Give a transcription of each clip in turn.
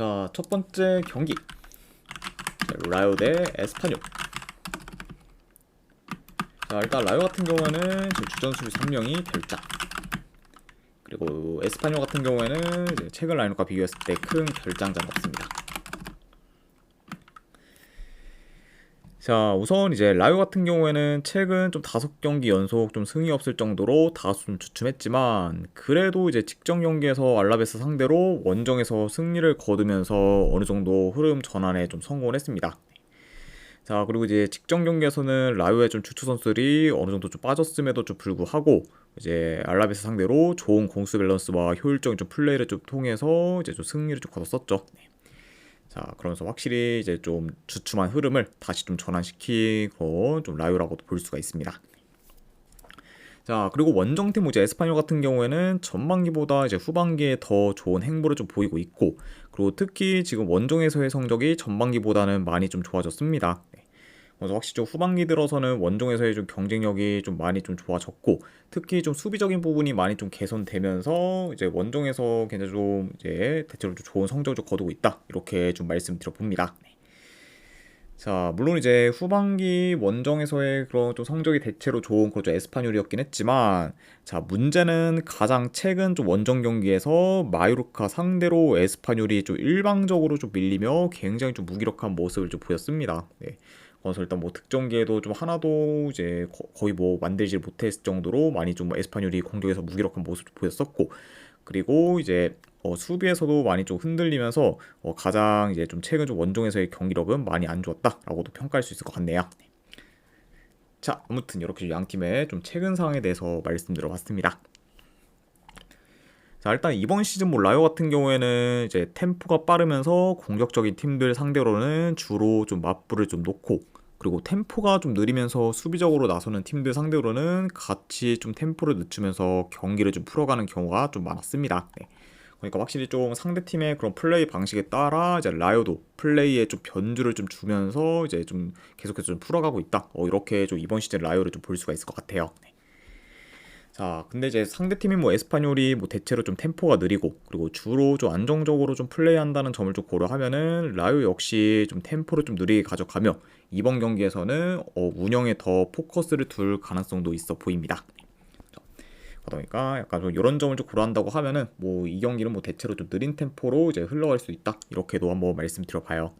자, 첫 번째 경기. 자, 라요 대 에스파뇰. 자, 일단 라요 같은 경우에는 지금 주전 수비 3명이 결장. 그리고 에스파뇰 같은 경우에는 최근 라인업과 비교했을 때 큰 결장자는 없습니다. 자, 우선 이제 라요 같은 경우에는 최근 좀 다섯 경기 연속 좀 승이 없을 정도로 다소 좀 주춤했지만 그래도 이제 직전 경기에서 알라베스 상대로 원정에서 승리를 거두면서 어느 정도 흐름 전환에 좀 성공을 했습니다. 자, 그리고 이제 직전 경기에서는 라요의 좀 주축 선수들이 어느 정도 좀 빠졌음에도 좀 불구하고 이제 알라베스 상대로 좋은 공수 밸런스와 효율적인 좀 플레이를 좀 통해서 이제 좀 승리를 좀 거뒀었죠. 네. 자, 그러면서 확실히 이제 좀 주춤한 흐름을 다시 좀 전환시키고 좀 라요라고도 볼 수가 있습니다. 자, 그리고 원정팀 이제 에스파뇰 같은 경우에는 전반기보다 이제 후반기에 더 좋은 행보를 좀 보이고 있고, 그리고 특히 지금 원정에서의 성적이 전반기보다는 많이 좀 좋아졌습니다. 네. 그래서 확실히 좀 후반기 들어서는 원정에서의 좀 경쟁력이 좀 많이 좀 좋아졌고 특히 좀 수비적인 부분이 많이 좀 개선되면서 이제 원정에서 굉장히 좀 이제 대체로 좀 좋은 성적을 좀 거두고 있다 이렇게 좀 말씀드려 봅니다. 네. 자 물론 이제 후반기 원정에서의 그런 좀 성적이 대체로 좋은 그런 좀 에스파뇰이었긴 했지만 자 문제는 가장 최근 좀 원정 경기에서 마요르카 상대로 에스파뇰이 좀 일방적으로 좀 밀리며 굉장히 좀 무기력한 모습을 좀 보였습니다. 네. 그래서 일단 뭐 득점기에도 좀 하나도 이제 거의 뭐 만들지 못했을 정도로 많이 좀 에스파뇰이 공격에서 무기력한 모습을 보였었고 그리고 이제 어, 수비에서도 많이 좀 흔들리면서 어, 가장 이제 좀 최근 좀 원종에서의 경기력은 많이 안 좋았다라고도 평가할 수 있을 것 같네요. 자, 아무튼 이렇게 양 팀의 좀 최근 상황에 대해서 말씀드려봤습니다. 자, 일단 이번 시즌 뭐 라이오 같은 경우에는 이제 템포가 빠르면서 공격적인 팀들 상대로는 주로 좀 맞불을 좀 놓고 그리고 템포가 좀 느리면서 수비적으로 나서는 팀들 상대로는 같이 좀 템포를 늦추면서 경기를 좀 풀어가는 경우가 좀 많았습니다. 네. 그러니까 확실히 좀 상대 팀의 그런 플레이 방식에 따라 이제 라이오도 플레이에 좀 변주를 좀 주면서 이제 좀 계속해서 좀 풀어가고 있다. 어, 이렇게 좀 이번 시즌 라이오를 좀 볼 수가 있을 것 같아요. 네. 자, 근데 이제 상대팀인 뭐 에스파뇰이 뭐 대체로 좀 템포가 느리고 그리고 주로 좀 안정적으로 좀 플레이한다는 점을 좀 고려하면은 라요 역시 좀 템포를 좀 느리게 가져가며 이번 경기에서는 어, 운영에 더 포커스를 둘 가능성도 있어 보입니다. 그러니까 약간 좀 이런 점을 좀 고려한다고 하면은 뭐 이 경기는 뭐 대체로 좀 느린 템포로 이제 흘러갈 수 있다 이렇게도 한번 말씀드려봐요.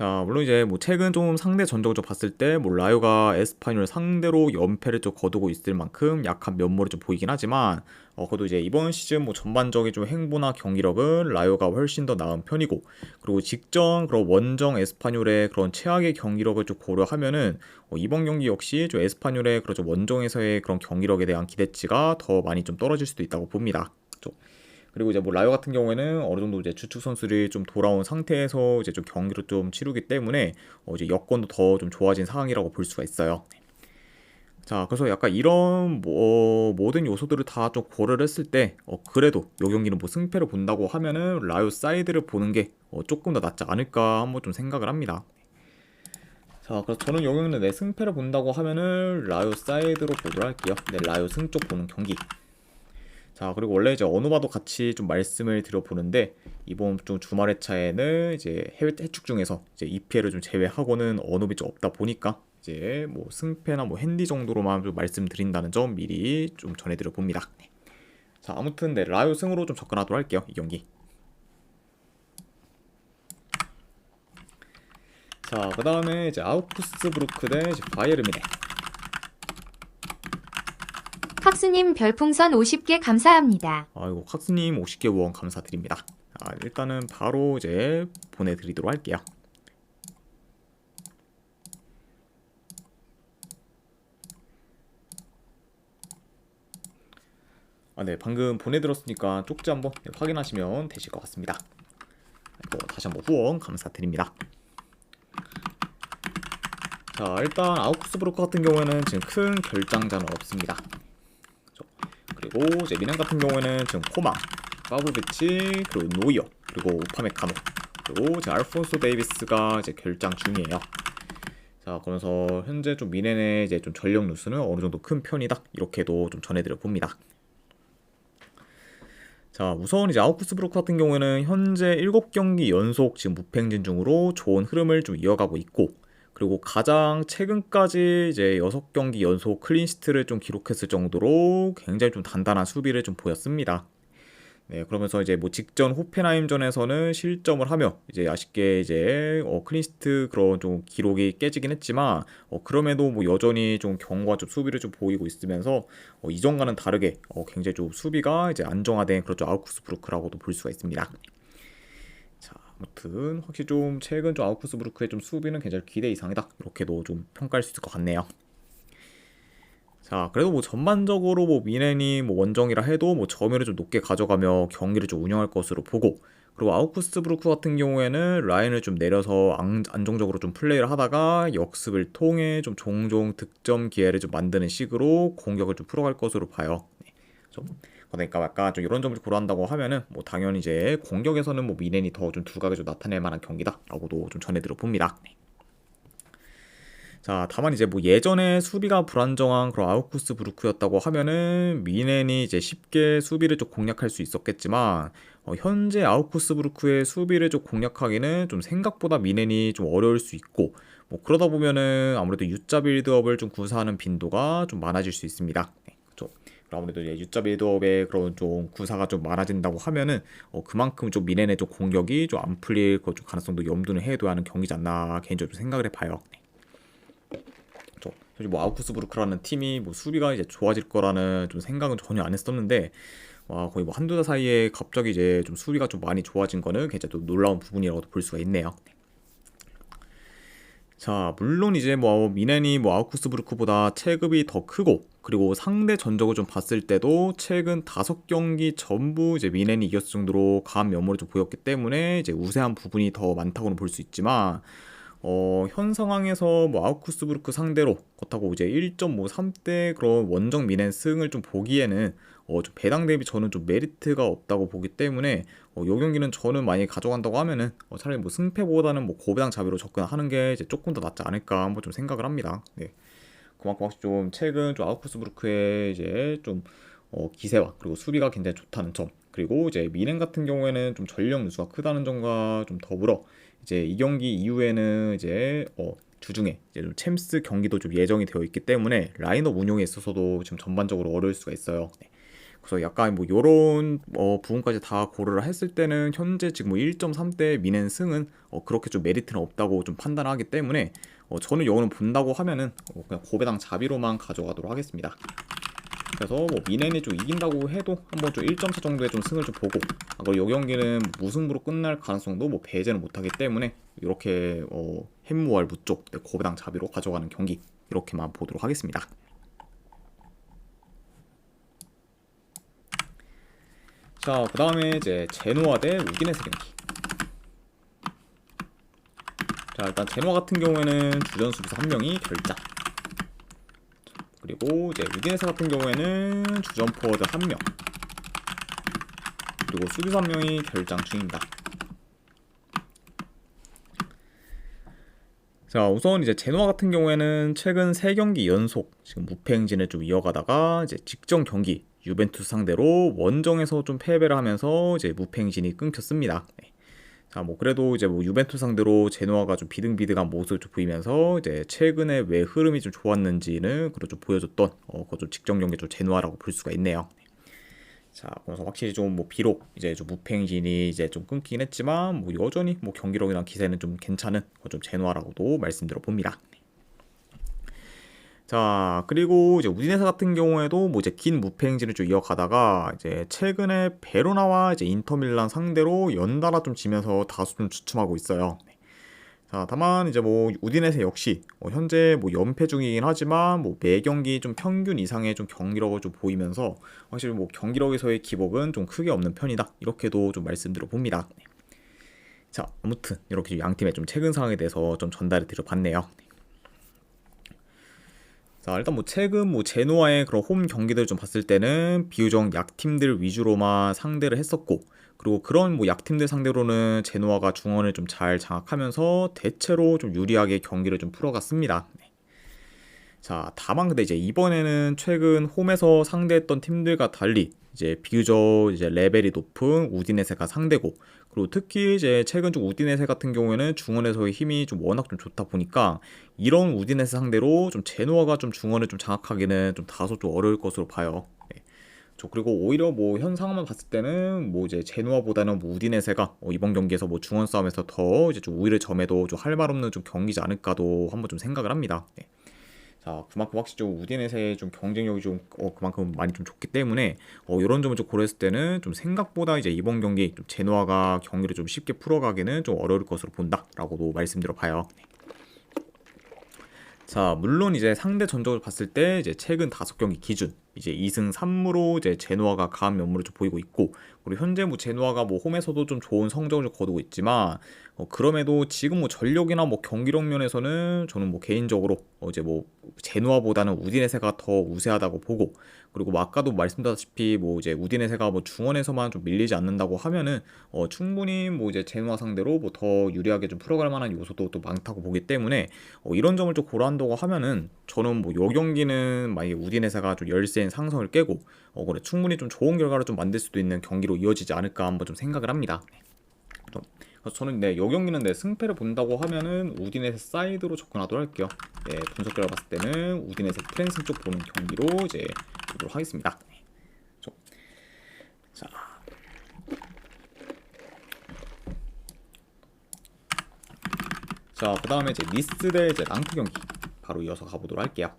자, 물론 이제 뭐 최근 좀 상대 전적을 좀 봤을 때 뭐 라요가 에스파뇰 상대로 연패를 좀 거두고 있을 만큼 약한 면모를 좀 보이긴 하지만 어, 그래도 이제 이번 시즌 뭐 전반적인 좀 행보나 경기력은 라요가 훨씬 더 나은 편이고 그리고 직전 그런 원정 에스파뇰의 그런 최악의 경기력을 좀 고려하면은 어, 이번 경기 역시 좀 에스파뇰의 그런 좀 원정에서의 그런 경기력에 대한 기대치가 더 많이 좀 떨어질 수도 있다고 봅니다. 그렇죠? 그리고 이제 뭐 라이오 같은 경우에는 어느 정도 이제 주축 선수들이 좀 돌아온 상태에서 이제 좀 경기를 좀 치르기 때문에 어 이제 여건도 더 좀 좋아진 상황이라고 볼 수가 있어요. 자, 그래서 약간 이런 뭐 모든 요소들을 다 좀 고려를 했을 때 어, 그래도 요 경기는 뭐 승패를 본다고 하면은 라이오 사이드를 보는 게 어, 조금 더 낫지 않을까 한번 좀 생각을 합니다. 자, 그래서 저는 요 경기는 내 승패를 본다고 하면은 라이오 사이드로 보도록 할게요. 네, 라이오 승 쪽 보는 경기. 자 그리고 원래 이제 어느바도 같이 좀 말씀을 드려보는데 이번 좀 주말 회차에는 이제 해외 해축 중에서 이제 EPL을 좀 제외하고는 언업이 좀 없다 보니까 이제 뭐 승패나 뭐 핸디 정도로만 좀 말씀드린다는 점 미리 좀 전해드려 봅니다. 네. 자 아무튼 네 라이오 승으로 좀 접근하도록 할게요 이 경기. 자 그 다음에 이제 아우크스부르크 대 바이에르미네. 칵스님 별풍선 50개 감사합니다. 아이고 칵스님 50개 후원 감사드립니다. 아, 일단은 바로 이제 보내드리도록 할게요. 아, 네, 방금 보내드렸으니까 쪽지 한번 확인하시면 되실 것 같습니다. 아이고, 다시 한번 후원 감사드립니다. 자, 일단 아우크스부르크 같은 경우에는 지금 큰 결장자는 없습니다. 그리고 이제 미넨 같은 경우에는 지금 코망, 파브비치, 그리고 노이어, 그리고 우파메카노, 그리고 이제 알폰소 데이비스가 이제 결장 중이에요. 자, 그러면서 현재 좀 미넨의 이제 좀 전력 누수는 어느 정도 큰 편이다. 이렇게도 좀 전해드려 봅니다. 자, 우선 이제 아우크스부르크 같은 경우에는 현재 7경기 연속 지금 무패행진 중으로 좋은 흐름을 좀 이어가고 있고 그리고 가장 최근까지 이제 6경기 연속 클린시트를 좀 기록했을 정도로 굉장히 좀 단단한 수비를 좀 보였습니다. 네, 그러면서 이제 뭐 직전 호펜하임전에서는 실점을 하며 이제 아쉽게 이제 어, 클린시트 그런 좀 기록이 깨지긴 했지만 어, 그럼에도 뭐 여전히 좀 경과 좀 수비를 좀 보이고 있으면서 어, 이전과는 다르게 어, 굉장히 좀 수비가 이제 안정화된 그런 좀 아우크스부르크라고도 볼 수가 있습니다. 자, 아무튼 확실히 좀 최근 좀 아우크스부르크의 좀 수비는 굉장히 기대 이상이다 이렇게도 좀 평가할 수 있을 것 같네요. 자, 그래도 뭐 전반적으로 뭐 미넨이 뭐 원정이라 해도 뭐 점유율을 좀 높게 가져가며 경기를 좀 운영할 것으로 보고 그리고 아우크스부르크 같은 경우에는 라인을 좀 내려서 안, 안정적으로 좀 플레이를 하다가 역습을 통해 좀 종종 득점 기회를 좀 만드는 식으로 공격을 좀 풀어갈 것으로 봐요. 네, 좀 그러니까 약간 좀 이런 점을 고려한다고 하면은 뭐 당연히 이제 공격에서는 뭐 미넨이 더 좀 두각을 좀 나타낼 만한 경기다라고도 좀 전해드려 봅니다. 네. 자, 다만 이제 뭐 예전에 수비가 불안정한 그런 아우쿠스 부르크였다고 하면은 미넨이 이제 쉽게 수비를 좀 공략할 수 있었겠지만 어, 현재 아우쿠스 부르크의 수비를 좀 공략하기는 좀 생각보다 미넨이 좀 어려울 수 있고 뭐 그러다 보면은 아무래도 U자 빌드업을 좀 구사하는 빈도가 좀 많아질 수 있습니다. 네, 그렇죠. 아무래도 이제 U자 빌드업의 그런 좀 구사가 좀 많아진다고 하면은 어, 그만큼 좀 미넨의 좀 공격이 좀 안 풀릴 그좀 가능성도 염두는 해둬야 하는 경기지 않나 개인적으로 생각을 해봐요. 네. 사실 뭐 아우크스부르크라는 팀이 뭐 수비가 이제 좋아질 거라는 좀 생각은 전혀 안 했었는데 와 거의 뭐 한두 달 사이에 갑자기 이제 좀 수비가 좀 많이 좋아진 거는 굉장히 또 놀라운 부분이라고도 볼 수가 있네요. 자, 물론 이제 뭐 미넨이 뭐 아우크스부르크보다 체급이 더 크고 그리고 상대 전적을 좀 봤을 때도 최근 다섯 경기 전부 이제 미넨이 이겼을 정도로 강한 면모를 좀 보였기 때문에 이제 우세한 부분이 더 많다고는 볼 수 있지만 어, 현 상황에서 뭐 아우크스부르크 상대로 그렇다고 이제 1.53대 그런 원정 미넨 승을 좀 보기에는 어, 좀 배당 대비 저는 좀 메리트가 없다고 보기 때문에 어, 요 경기는 저는 많이 가져간다고 하면은 어, 차라리 뭐 승패보다는 뭐 고배당 자비로 접근하는 게 이제 조금 더 낫지 않을까 한번 좀 생각을 합니다. 네. 그만큼 확실히 좀 최근 좀 아우크스부르크의 이제 좀 어, 기세와 그리고 수비가 굉장히 좋다는 점 그리고 이제 미넨 같은 경우에는 좀 전력 누수가 크다는 점과 좀 더불어 이제 이 경기 이후에는 이제 어, 주중에 이제 좀 챔스 경기도 좀 예정이 되어 있기 때문에 라인업 운용에 있어서도 지금 전반적으로 어려울 수가 있어요. 네. 그래서 약간 뭐 요런 어, 부분까지 다 고려를 했을 때는 현재 지금 뭐 1.3대 미넨 승은 어, 그렇게 좀 메리트는 없다고 좀 판단하기 때문에 어, 저는 요거는 본다고 하면은 어, 그냥 고배당 자비로만 가져가도록 하겠습니다. 그래서 뭐 미넨이 좀 이긴다고 해도 한번 좀1.4 정도의 좀 승을 좀 보고 아, 그리고 이 경기는 무승부로 끝날 가능성도 뭐 배제는 못하기 때문에 이렇게 어, 햄무알 무쪽 네, 고배당 자비로 가져가는 경기 이렇게만 보도록 하겠습니다. 자, 그 다음에 이제 제노아 대 우디네스 경기. 자, 일단 제노아 같은 경우에는 주전 수비수 한 명이 결장. 그리고 이제 우디네스 같은 경우에는 주전 포워드 한 명. 그리고 수비수 한 명이 결장 중입니다. 자, 우선 이제 제노아 같은 경우에는 최근 3경기 연속 지금 무패 행진을 좀 이어가다가 이제 직전 경기 유벤투스 상대로 원정에서 좀 패배를 하면서 이제 무패 행진이 끊겼습니다. 네. 자, 뭐 그래도 이제 뭐 유벤투스 상대로 제노아가 좀 비등비등한 모습을 좀 보이면서 이제 최근에 왜 흐름이 좀 좋았는지는 그런 좀 보여줬던 어, 그좀 직전 경기 좀 제노아라고 볼 수가 있네요. 자, 그래서 확실히 좀 뭐 비록 이제 좀 무팽진이 이제 좀 끊기긴 했지만 뭐 여전히 뭐 경기력이랑 기세는 좀 괜찮은 좀 제노아라고도 말씀드려 봅니다. 자, 그리고 이제 우디네스 같은 경우에도 뭐 이제 긴 무패 행진을 좀 이어가다가 이제 최근에 베로나와 이제 인터밀란 상대로 연달아 좀 지면서 다수 좀 주춤하고 있어요. 자, 다만 이제 뭐 우디네스 역시 뭐 현재 뭐 연패 중이긴 하지만 뭐 매 경기 좀 평균 이상의 좀 경기력을 좀 보이면서 확실히 뭐 경기력에서의 기복은 좀 크게 없는 편이다. 이렇게도 좀 말씀드려 봅니다. 자, 아무튼 이렇게 양 팀의 좀 최근 상황에 대해서 좀 전달을 드려 봤네요. 자, 일단 뭐 최근 뭐 제노아의 그런 홈 경기들 좀 봤을 때는 비유적 약팀들 위주로만 상대를 했었고 그리고 그런 뭐 약팀들 상대로는 제노아가 중원을 좀 잘 장악하면서 대체로 좀 유리하게 경기를 좀 풀어갔습니다. 네. 자, 다만 근데 이제 이번에는 최근 홈에서 상대했던 팀들과 달리 이제 비교적 이제 레벨이 높은 우디네세가 상대고 그리고 특히 이제 최근 좀 우디네세 같은 경우에는 중원에서의 힘이 좀 워낙 좀 좋다 보니까 이런 우디네세 상대로 좀 제노아가 좀 중원을 좀 장악하기는 좀 다소 좀 어려울 것으로 봐요. 네. 저 그리고 오히려 뭐 현 상황만 봤을 때는 뭐 이제 제노아보다는 뭐 우디네세가 어 이번 경기에서 뭐 중원 싸움에서 더 이제 좀 우위를 점해도 좀 할 말 없는 좀 경기지 않을까도 한번 좀 생각을 합니다. 네. 자, 그만큼 확실히 좀 우디넷의 좀 경쟁력이 좀 어, 그만큼 많이 좀 좋기 때문에 어, 이런 점을 좀 고려했을 때는 좀 생각보다 이제 이번 경기 좀 제노아가 경기를 좀 쉽게 풀어가기는 좀 어려울 것으로 본다라고도 말씀드려 봐요. 자, 물론 이제 상대 전적을 봤을 때 이제 최근 다섯 경기 기준 이제 2승 3무로 이제 제노아가 강한 면모를 좀 보이고 있고 그리고 현재 뭐 제노아가 뭐 홈에서도 좀 좋은 성적을 좀 거두고 있지만 어, 그럼에도 지금 뭐 전력이나 뭐 경기력 면에서는 저는 뭐 개인적으로 어, 이제 뭐 제노아보다는 우디네세가 더 우세하다고 보고 그리고 뭐 아까도 말씀드렸다시피 뭐 이제 우디네세가 뭐 중원에서만 좀 밀리지 않는다고 하면은 어, 충분히 뭐 이제 제노아 상대로 뭐 더 유리하게 좀 풀어갈 만한 요소도 또 많다고 보기 때문에 어, 이런 점을 좀 고려한다고 하면은 저는 뭐 요 경기는 만약에 우디네세가 좀 열세 인 상성을 깨고 어, 그래 충분히 좀 좋은 결과를 좀 만들 수도 있는 경기로 이어지지 않을까 한번 좀 생각을 합니다. 좀 그래서 저는 네, 요 경기는 네, 승패를 본다고 하면은 우디네세 사이드로 접근하도록 할게요. 네, 분석 결과 봤을 때는 우디네세 트랜슨 쪽 보는 경기로 이제 보도록 하겠습니다. 네. 좀. 자. 자, 그 다음에 이제 니스 대 이제 랑트 경기 바로 이어서 가보도록 할게요.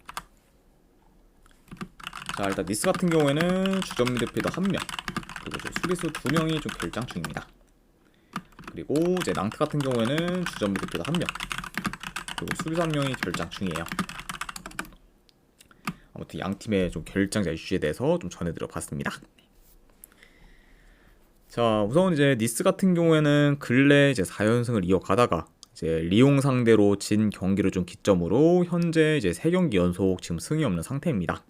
자, 일단 니스 같은 경우에는 주전 미드필더 한 명, 그리고 이제 수비수 두 명이 좀 결장 중입니다. 그리고 이제 랑트 같은 경우에는 주전 미드필더 한 명, 그리고 수비수 한 명이 결장 중이에요. 아무튼 양 팀의 좀 결장자 이슈에 대해서 좀 전해드려 봤습니다. 자, 우선 이제 니스 같은 경우에는 근래 이제 4연승을 이어가다가 이제 리옹 상대로 진 경기를 좀 기점으로 현재 이제 3경기 연속 지금 승이 없는 상태입니다.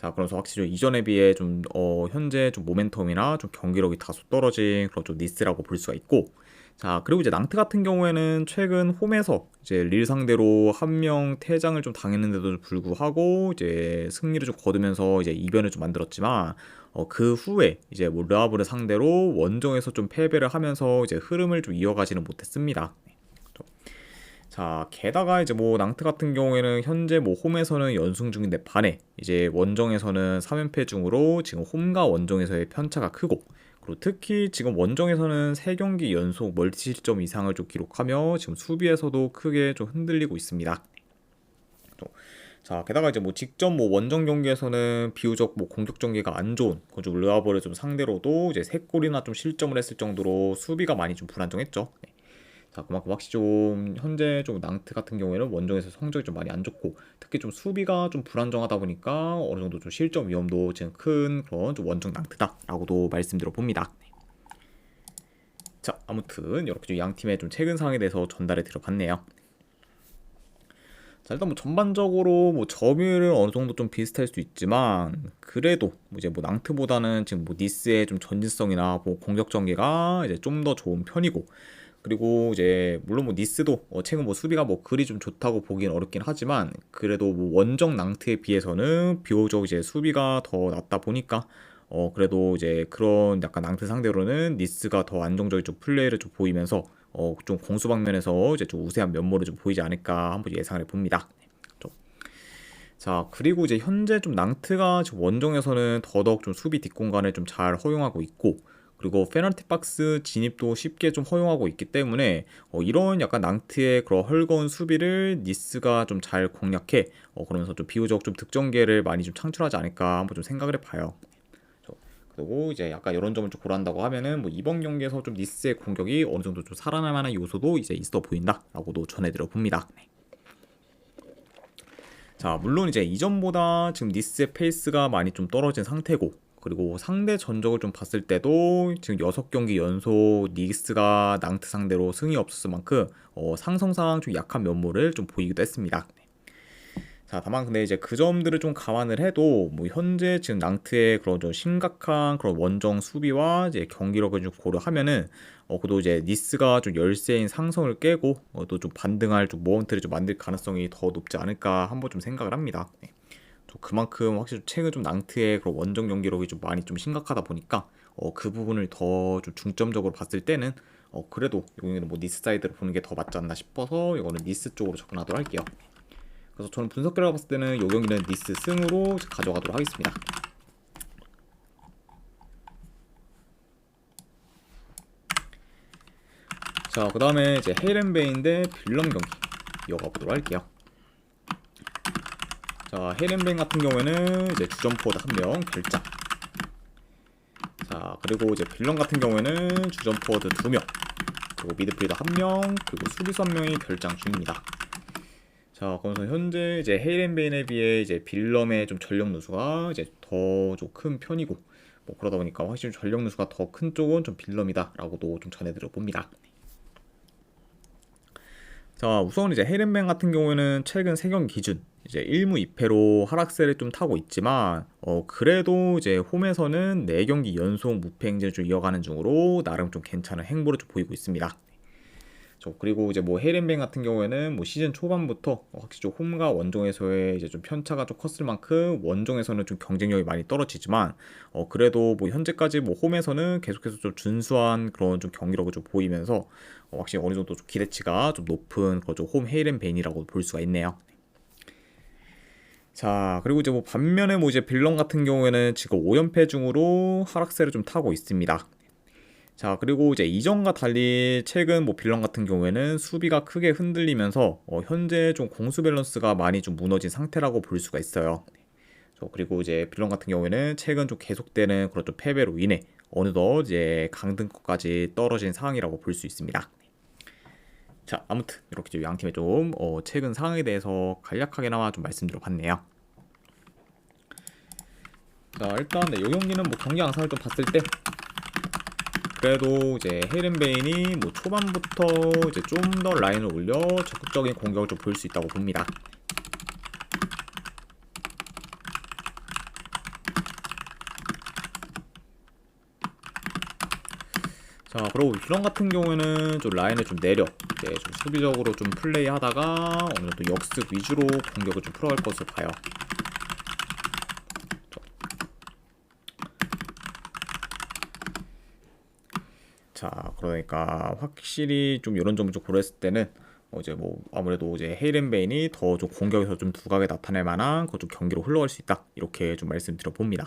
자, 그래서 확실히 좀 이전에 비해 좀 어, 현재 좀 모멘텀이나 좀 경기력이 다소 떨어진 그런 좀 니스라고 볼 수가 있고 자, 그리고 이제 낭트 같은 경우에는 최근 홈에서 이제 릴 상대로 한 명 퇴장을 좀 당했는데도 불구하고 이제 승리를 좀 거두면서 이제 이변을 좀 만들었지만 어, 그 후에 이제 뭐 르아브를 상대로 원정에서 좀 패배를 하면서 이제 흐름을 좀 이어가지는 못했습니다. 자, 게다가 이제 뭐 낭트 같은 경우에는 현재 뭐 홈에서는 연승 중인데 반해 이제 원정에서는 3연패 중으로 지금 홈과 원정에서의 편차가 크고 그리고 특히 지금 원정에서는 3경기 연속 멀티 실점 이상을 좀 기록하며 지금 수비에서도 크게 좀 흔들리고 있습니다. 또, 자, 게다가 이제 뭐 직접 뭐 원정 경기에서는 비교적 뭐 공격 전개가 안 좋은 그좀 르아버를 좀 상대로도 이제 3골이나 좀 실점을 했을 정도로 수비가 많이 좀 불안정했죠. 네. 자, 그만큼 확실히 좀 현재 좀 낭트 같은 경우에는 원정에서 성적이 좀 많이 안 좋고 특히 좀 수비가 좀 불안정하다 보니까 어느 정도 좀 실점 위험도 지금 큰 그런 좀 원정 낭트다라고도 말씀드려 봅니다. 자, 아무튼 이렇게 좀 양 팀의 좀 최근 상황에 대해서 전달해 드려 봤네요. 자, 일단 뭐 전반적으로 뭐 점유율은 어느 정도 좀 비슷할 수 있지만 그래도 뭐 이제 뭐 낭트보다는 지금 뭐 니스의 좀 전진성이나 뭐 공격 전개가 이제 좀 더 좋은 편이고 그리고 이제 물론 뭐 니스도 어 최근 뭐 수비가 뭐 그리 좀 좋다고 보기는 어렵긴 하지만 그래도 뭐 원정 낭트에 비해서는 비교적 이제 수비가 더 낫다 보니까 어 그래도 이제 그런 약간 낭트 상대로는 니스가 더 안정적인 좀 플레이를 좀 보이면서 어 좀 공수 방면에서 이제 좀 우세한 면모를 좀 보이지 않을까 한번 예상을 해봅니다. 자 그리고 이제 현재 좀 낭트가 원정에서는 더더욱 좀 수비 뒷공간을 좀 잘 허용하고 있고 그리고 페널티 박스 진입도 쉽게 좀 허용하고 있기 때문에 어, 이런 약간 낭트의 그런 헐거운 수비를 니스가 좀 잘 공략해 어, 그러면서 좀 비교적 좀 득점계를 많이 좀 창출하지 않을까 한번 좀 생각을 해봐요. 그리고 이제 약간 이런 점을 좀 고려한다고 하면은 뭐 이번 경기에서 좀 니스의 공격이 어느 정도 좀 살아날 만한 요소도 이제 있어 보인다라고도 전해드려 봅니다. 네. 자 물론 이제 이전보다 지금 니스의 페이스가 많이 좀 떨어진 상태고 그리고 상대 전적을 좀 봤을 때도 지금 6경기 연속 니스가 낭트 상대로 승이 없었을 만큼 어, 상성상 좀 약한 면모를 좀 보이기도 했습니다. 자, 다만 근데 이제 그 점들을 좀 감안을 해도 뭐 현재 지금 낭트의 그런 좀 심각한 그런 원정 수비와 이제 경기력을 좀 고려하면은 어 그래도 이제 니스가 좀 열세인 상성을 깨고 어 또좀 반등할 좀 모먼트를 좀 만들 가능성이 더 높지 않을까 한번 좀 생각을 합니다. 네. 또 그만큼 확실히 최근 좀 낭트의 그런 원정 경기력이 좀 많이 좀 심각하다 보니까 어 그 부분을 더 좀 중점적으로 봤을 때는 어 그래도 여기는 뭐 니스 사이드로 보는 게 더 맞지 않나 싶어서 이거는 니스 쪽으로 접근하도록 할게요. 그래서 저는 분석 결과 봤을 때는 이 경기는 니스 승으로 가져가도록 하겠습니다. 자, 그 다음에 이제 헤이렌베인 대 빌런 경기 이어가 보도록 할게요. 자, 헤이렌베인 같은 경우에는 이제 주전포드 한명 결장. 자, 그리고 이제 빌런 같은 경우에는 주전포드 두 명, 그리고 미드필더 한 명, 그리고 수비수 한 명이 결장 중입니다. 자, 그래서 현재 이제 헤이렌베인에 비해 이제 빌럼의 좀 전력 누수가 이제 더 좀 큰 편이고, 뭐 그러다 보니까 확실히 전력 누수가 더 큰 쪽은 좀 빌럼이다 라고도 좀 전해드려 봅니다. 자, 우선 이제 헤이렌베인 같은 경우에는 최근 3경기 기준 이제 1무 2패로 하락세를 좀 타고 있지만, 어, 그래도 이제 홈에서는 4경기 연속 무패 행진을 좀 이어가는 중으로 나름 좀 괜찮은 행보를 좀 보이고 있습니다. 저 그리고 이제 뭐 헤이렌뱅 같은 경우에는 뭐 시즌 초반부터 확실히 좀 홈과 원정에서의 이제 좀 편차가 좀 컸을 만큼 원정에서는 좀 경쟁력이 많이 떨어지지만 어 그래도 뭐 현재까지 뭐 홈에서는 계속해서 좀 준수한 그런 좀 경기력을 좀 보이면서 어 확실히 어느 정도 좀 기대치가 좀 높은 그런 좀홈 헤이렌베인이라고 볼 수가 있네요. 자, 그리고 이제 뭐 반면에 뭐 이제 빌런 같은 경우에는 지금 5연패 중으로 하락세를 좀 타고 있습니다. 자, 그리고 이제 이전과 달리 최근 뭐 빌런 같은 경우에는 수비가 크게 흔들리면서 어, 현재 좀 공수 밸런스가 많이 좀 무너진 상태라고 볼 수가 있어요. 저 그리고 이제 빌런 같은 경우에는 최근 좀 계속되는 그런 좀 패배로 인해 어느덧 이제 강등권까지 떨어진 상황이라고 볼 수 있습니다. 자, 아무튼 이렇게 좀 양팀의 좀 어, 최근 상황에 대해서 간략하게나마 좀 말씀드려 봤네요. 자, 일단 네, 이 경기는 뭐 경기 양상을 좀 봤을 때 그래도 이제 헤이렌베인이 뭐 초반부터 이제 좀 더 라인을 올려 적극적인 공격을 좀볼수 있다고 봅니다. 자, 그리고 빌런 같은 경우에는 좀 라인을 좀 내려 이제 좀 수비적으로 좀 플레이하다가 어느 정도 역습 위주로 공격을 좀 풀어갈 것으로 봐요. 자, 그러니까 확실히 좀 이런 점을 좀 고려했을 때는 어 이제 뭐 아무래도 이제 헤이렌베인이 더 좀 공격에서 좀 두각을 나타낼 만한 그좀 경기로 흘러갈 수 있다 이렇게 좀 말씀드려 봅니다.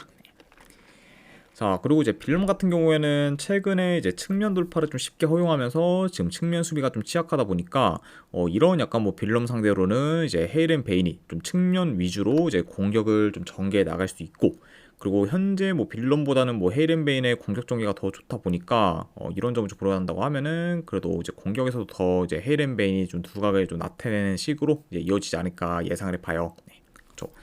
자 그리고 이제 빌럼 같은 경우에는 최근에 이제 측면 돌파를 좀 쉽게 허용하면서 지금 측면 수비가 좀 취약하다 보니까 어 이런 약간 뭐 빌럼 상대로는 이제 헤이렌 베인이 좀 측면 위주로 이제 공격을 좀 전개해 나갈 수 있고 그리고 현재 뭐 빌런보다는 뭐 헤이렌 베인의 공격 전개가 더 좋다 보니까 어 이런 점을 좀 고려한다고 하면은 그래도 이제 공격에서도 더 이제 헤이렌 베인이 좀 두각을 좀 나타내는 식으로 이제 이어지지 않을까 예상을 해봐요. 네, 그렇죠.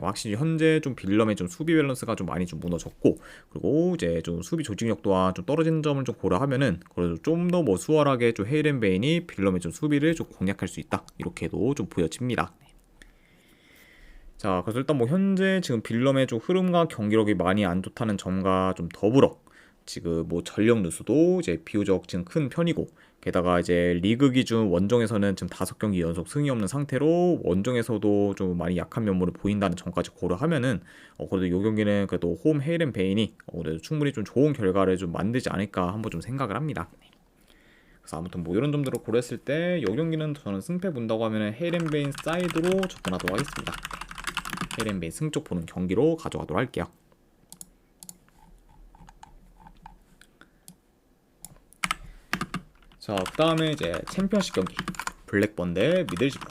확실히 현재 좀 빌럼의 좀 수비 밸런스가 좀 많이 좀 무너졌고 그리고 이제 좀 수비 조직력 또한 좀 떨어지는 점을 좀 고려하면은 그래도 좀 더 뭐 수월하게 좀 헤이렌 베인이 빌럼의 좀 수비를 좀 공략할 수 있다 이렇게도 좀 보여집니다. 자, 그래서 일단 뭐 현재 지금 빌럼의 좀 흐름과 경기력이 많이 안 좋다는 점과 좀 더불어 지금 뭐 전력 누수도 이제 비교적 지금 큰 편이고 게다가 이제 리그 기준 원정에서는 지금 다섯 경기 연속 승이 없는 상태로 원정에서도 좀 많이 약한 면모를 보인다는 점까지 고려하면은 어 그래도 이 경기는 그래도 홈 헤이렌 베인이 어 그래도 충분히 좀 좋은 결과를 좀 만들지 않을까 한번 좀 생각을 합니다. 그래서 아무튼 뭐 이런 점들을 고려했을 때이 경기는 저는 승패 본다고 하면은 헤이렌 베인 사이드로 접근하도록 하겠습니다. 헤이렌베인 승쪽 보는 경기로 가져가도록 할게요. 자, 그 다음에 이제 챔피언십 경기 블랙번 대 미들즈버.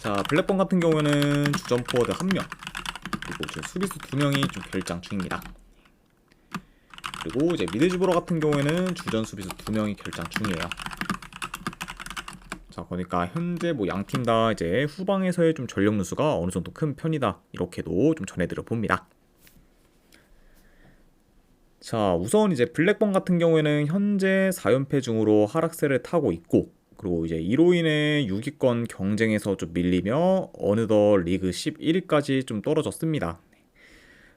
자, 블랙번 같은 경우에는 주전 포워드 한 명, 그리고 지금 수비수 두 명이 좀 결장 중입니다. 그리고 이제 미드즈보러 같은 경우에는 주전 수비수 두 명이 결장 중이에요. 자, 그러니까 현재 뭐 양팀 다 이제 후방에서의 좀 전력 누수가 어느 정도 큰 편이다. 이렇게도 좀 전해드려 봅니다. 자, 우선 이제 블랙번 같은 경우에는 현재 4연패 중으로 하락세를 타고 있고, 그리고 이제 이로 인해 6위권 경쟁에서 좀 밀리며 어느덧 리그 11위까지 좀 떨어졌습니다.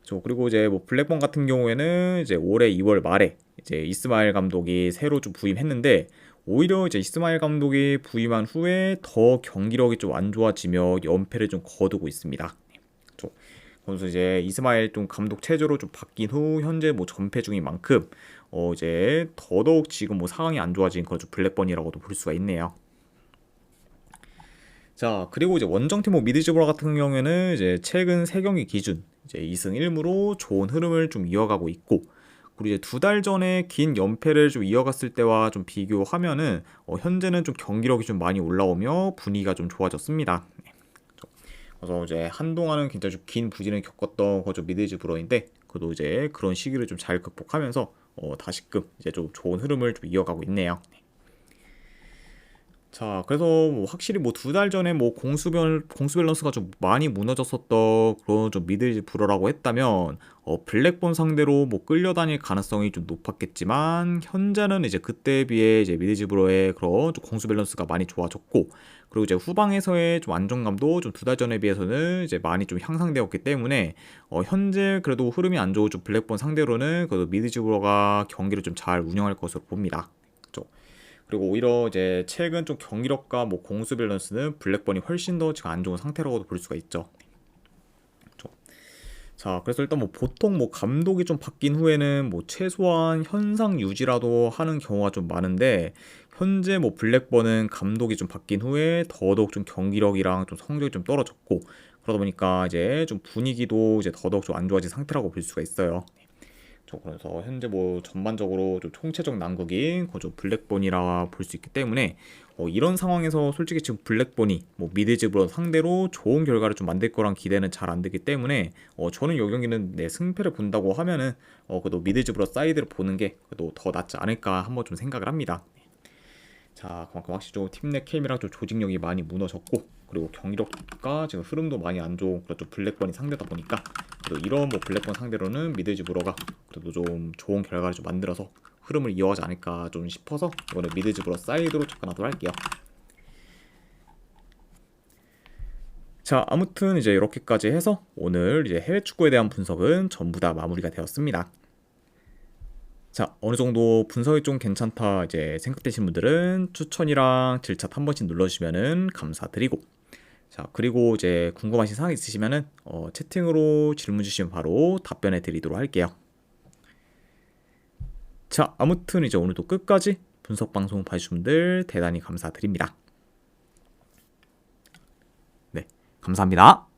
저 그리고 이제 뭐 블랙번 같은 경우에는 이제 올해 2월 말에 이제 이스마일 감독이 새로 좀 부임했는데 오히려 이제 이스마일 감독이 부임한 후에 더 경기력이 좀 안 좋아지며 연패를 좀 거두고 있습니다. 저 그래서 이제 이스마일 좀 감독 체제로 좀 바뀐 후 현재 뭐 전패 중인 만큼 어 이제 더더욱 지금 뭐 상황이 안 좋아진 그런 좀 블랙번이라고도 볼 수가 있네요. 자, 그리고 이제 원정팀 뭐 미드즈브라 같은 경우에는 이제 최근 세 경기 기준 이제 2승 1무로 좋은 흐름을 좀 이어가고 있고 그리고 이제 두 달 전에 긴 연패를 좀 이어갔을 때와 좀 비교하면은 어, 현재는 좀 경기력이 좀 많이 올라오며 분위기가 좀 좋아졌습니다. 네. 그래서 이제 한동안은 굉장히 좀 긴 부진을 겪었던 거죠 미드즈브로인데 그래도 이제 그런 시기를 좀 잘 극복하면서 어, 다시금 이제 좀 좋은 흐름을 좀 이어가고 있네요. 자, 그래서 뭐 확실히 뭐 두 달 전에 뭐 공수별 공수 밸런스가 좀 많이 무너졌었던 그런 좀 미들 브로라고 했다면 어 블랙본 상대로 뭐 끌려다닐 가능성이 좀 높았겠지만 현재는 이제 그때에 비해 이제 미들 브로의 그런 좀 공수 밸런스가 많이 좋아졌고 그리고 이제 후방에서의 좀 안정감도 좀 두 달 전에 비해서는 이제 많이 좀 향상되었기 때문에 어 현재 그래도 흐름이 안 좋은 좀 블랙본 상대로는 그래도 미드 브로가 경기를 좀 잘 운영할 것으로 봅니다. 그리고 오히려 이제 최근 좀 경기력과 뭐 공수 밸런스는 블랙번이 훨씬 더 지금 안 좋은 상태라고도 볼 수가 있죠. 자, 그래서 일단 뭐 보통 뭐 감독이 좀 바뀐 후에는 뭐 최소한 현상 유지라도 하는 경우가 좀 많은데 현재 뭐 블랙번은 감독이 좀 바뀐 후에 더더욱 좀 경기력이랑 좀 성적이 좀 떨어졌고 그러다 보니까 이제 좀 분위기도 이제 더더욱 좀 안 좋아진 상태라고 볼 수가 있어요. 저 그래서 현재 뭐 전반적으로 좀 총체적 난국인 그저 블랙본이라 볼 수 있기 때문에 어, 이런 상황에서 솔직히 지금 블랙본이 뭐 미드즈브로 상대로 좋은 결과를 좀 만들 거란 기대는 잘 안 되기 때문에 어, 저는 이 경기는 내 승패를 본다고 하면은 어, 그래도 미드즈브로 사이드를 보는 게 그래도 더 낫지 않을까 한번 좀 생각을 합니다. 자, 그만큼 확실히 좀팀내 케미랑 좀 조직력이 많이 무너졌고 그리고 경기력과 지금 흐름도 많이 안 좋은 그런 좀 블랙번이 상대다 보니까 그래도 이런 뭐 블랙번 상대로는 미드즈브로가 그래도 좀 좋은 결과를 좀 만들어서 흐름을 이어가지 않을까 좀 싶어서 이번에 미드즈브로 사이드로 접근하도록 할게요. 자, 아무튼 이제 이렇게까지 해서 오늘 이제 해외 축구에 대한 분석은 전부 다 마무리가 되었습니다. 자, 어느 정도 분석이 좀 괜찮다 이제 생각되신 분들은 추천이랑 질차 한 번씩 눌러주시면은 감사드리고 자, 그리고 이제 궁금하신 사항 있으시면은 어, 채팅으로 질문 주시면 바로 답변해 드리도록 할게요. 자, 아무튼 이제 오늘도 끝까지 분석 방송 봐주신 분들 대단히 감사드립니다. 네, 감사합니다.